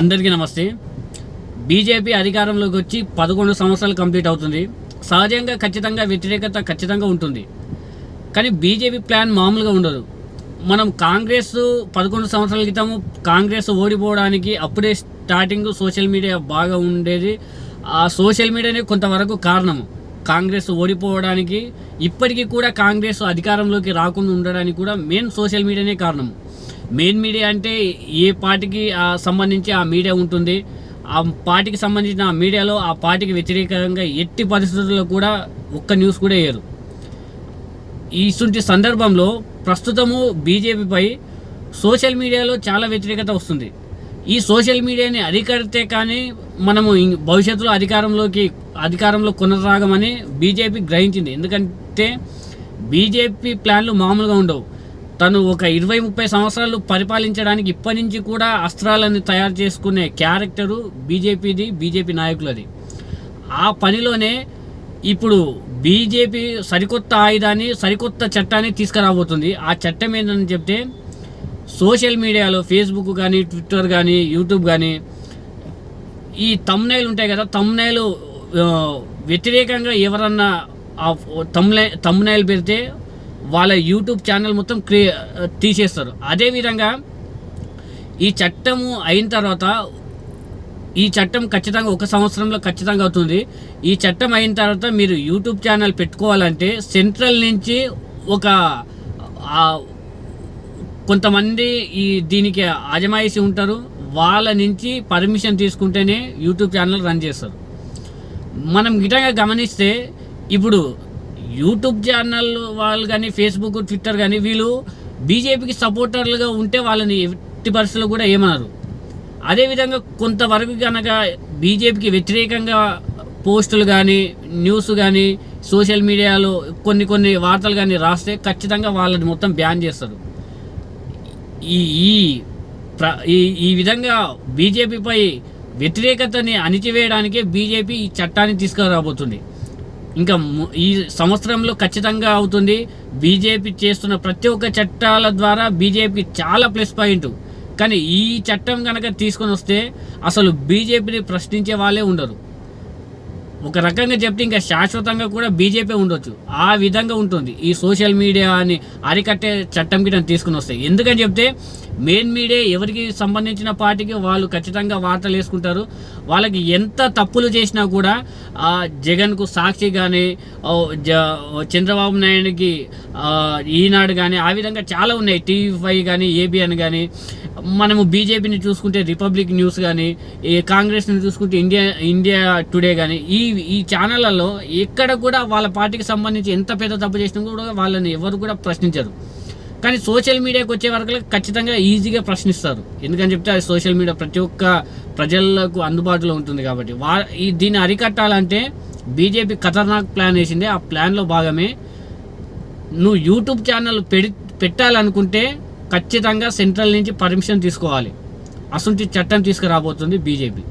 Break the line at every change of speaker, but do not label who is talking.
అందరికీ నమస్తే. బీజేపీ అధికారంలోకి వచ్చి పదకొండు సంవత్సరాలు కంప్లీట్ అవుతుంది. సహజంగా ఖచ్చితంగా వ్యతిరేకత ఖచ్చితంగా ఉంటుంది. కానీ బీజేపీ ప్లాన్ మామూలుగా ఉండదు. మనం కాంగ్రెస్ పదకొండు సంవత్సరాల క్రితం కాంగ్రెస్ ఓడిపోవడానికి అప్పుడే స్టార్టింగ్ సోషల్ మీడియా బాగా ఉండేది. ఆ సోషల్ మీడియానే కొంతవరకు కారణము కాంగ్రెస్ ఓడిపోవడానికి ఇప్పటికీ కూడా కాంగ్రెస్ అధికారంలోకి రాకుండా ఉండడానికి కూడా మెయిన్ సోషల్ మీడియానే కారణం. మెయిన్ మీడియా అంటే ఏ పార్టీకి సంబంధించి ఆ మీడియా ఉంటుంది. ఆ పార్టీకి సంబంధించిన ఆ మీడియాలో ఆ పార్టీకి వ్యతిరేకంగా ఎట్టి పరిస్థితుల్లో కూడా ఒక్క న్యూస్ కూడా వేయరు. ఇటువంటి సందర్భంలో ప్రస్తుతము బీజేపీపై సోషల్ మీడియాలో చాలా వ్యతిరేకత వస్తుంది. ఈ సోషల్ మీడియాని అధికరితే కానీ మనము భవిష్యత్తులో అధికారంలోకి అధికారంలో కొనసాగమని బీజేపీ గ్రహించింది. ఎందుకంటే బీజేపీ ప్లాన్లు మామూలుగా ఉండవు. తను ఒక ఇరవై ముప్పై సంవత్సరాలు పరిపాలించడానికి ఇప్పటి నుంచి కూడా అస్త్రాలను తయారు చేసుకునే క్యారెక్టరు బీజేపీది బీజేపీ నాయకులది. ఆ పనిలోనే ఇప్పుడు బీజేపీ సరికొత్త ఆయుధాన్ని సరికొత్త చట్టాన్ని తీసుకురాబోతుంది. ఆ చట్టం ఏంటని చెప్తే సోషల్ మీడియాలో ఫేస్బుక్ కానీ ట్విట్టర్ కానీ యూట్యూబ్ కానీ ఈ తమ్నైలు ఉంటాయి కదా తమ్నైలు వ్యతిరేకంగా ఎవరన్నా ఆ తమ్నై తమ్నైల్ పెడితే వాళ్ళ యూట్యూబ్ ఛానల్ మొత్తం క్రియే తీసేస్తారు. అదేవిధంగా ఈ చట్టము అయిన తర్వాత ఈ చట్టం ఖచ్చితంగా ఒక సంవత్సరంలో ఖచ్చితంగా అవుతుంది. ఈ చట్టం అయిన తర్వాత మీరు యూట్యూబ్ ఛానల్ పెట్టుకోవాలంటే సెంట్రల్ నుంచి ఒక కొంతమంది ఈ దీనికి అజమాయిషి ఉంటారు. వాళ్ళ నుంచి పర్మిషన్ తీసుకుంటేనే యూట్యూబ్ ఛానల్ రన్ చేస్తారు. మనం గిటంగా గమనిస్తే ఇప్పుడు యూట్యూబ్ ఛానల్ వాళ్ళు కానీ ఫేస్బుక్ ట్విట్టర్ కానీ వీళ్ళు బీజేపీకి సపోర్టర్లుగా ఉంటే వాళ్ళని ఎట్టి పరిస్థితులు కూడా ఏమన్నారు అదేవిధంగా కొంతవరకు కనుక బీజేపీకి వ్యతిరేకంగా పోస్టులు కానీ న్యూస్ కానీ సోషల్ మీడియాలో కొన్ని కొన్ని వార్తలు కానీ రాస్తే ఖచ్చితంగా వాళ్ళని మొత్తం బ్యాన్ చేస్తారు. ఈ ఈ ప్ర ఈ ఈ విధంగా బీజేపీపై వ్యతిరేకతని అణిచివేయడానికే బీజేపీ ఈ చట్టాన్ని తీసుకురాబోతుంది. ఇంకా ఈ సంవత్సరంలో ఖచ్చితంగా అవుతుంది. బీజేపీ చేస్తున్న ప్రతి ఒక్క చట్టాల ద్వారా బీజేపీకి చాలా ప్లస్ పాయింట్. కానీ ఈ చట్టం కనుక తీసుకొని వస్తే అసలు బీజేపీని ప్రశ్నించే వాళ్ళే ఉండరు. ఒక రకంగా చెప్తే ఇంకా శాశ్వతంగా కూడా బీజేపీ ఉండొచ్చు. ఆ విధంగా ఉంటుంది. ఈ సోషల్ మీడియా అని అరికట్టే చట్టం కింద తీసుకుని వస్తాయి ఎందుకని చెప్తే మెయిన్ మీడియా ఎవరికి సంబంధించిన పార్టీకి వాళ్ళు ఖచ్చితంగా వార్తలు వేసుకుంటారు. వాళ్ళకి ఎంత తప్పులు చేసినా కూడా ఆ, జగన్కు సాక్షి కానీ చంద్రబాబు నాయుడుకి ఈనాడు కానీ ఆ విధంగా చాలా ఉన్నాయి. టీవీ ఫైవ్ కానీ ఏబిఎన్ కానీ మనము బీజేపీని చూసుకుంటే రిపబ్లిక్ న్యూస్ కానీ ఈ కాంగ్రెస్ని చూసుకుంటే ఇండియా ఇండియా టుడే కానీ ఈ ఈ ఛానళ్ళలో ఎక్కడ కూడా వాళ్ళ పార్టీకి సంబంధించి ఎంత పెద్ద తప్పు చేసినా కూడా వాళ్ళని ఎవరు కూడా ప్రశ్నించరు. కానీ సోషల్ మీడియాకి వచ్చే వరకు ఖచ్చితంగా ఈజీగా ప్రశ్నిస్తారు. ఎందుకని చెప్తే అది సోషల్ మీడియా ప్రతి ఒక్క ప్రజలకు అందుబాటులో ఉంటుంది కాబట్టి. వా ఈ దీన్ని అరికట్టాలంటే బీజేపీ ఖతర్నాక్ ప్లాన్ వేసింది. ఆ ప్లాన్లో భాగమే నువ్వు యూట్యూబ్ ఛానల్ పెడి పెట్టాలనుకుంటే ఖచ్చితంగా సెంట్రల్ నుంచి పర్మిషన్ తీసుకోవాలి. అసలు చట్టం తీసుకురాబోతుంది బీజేపీ.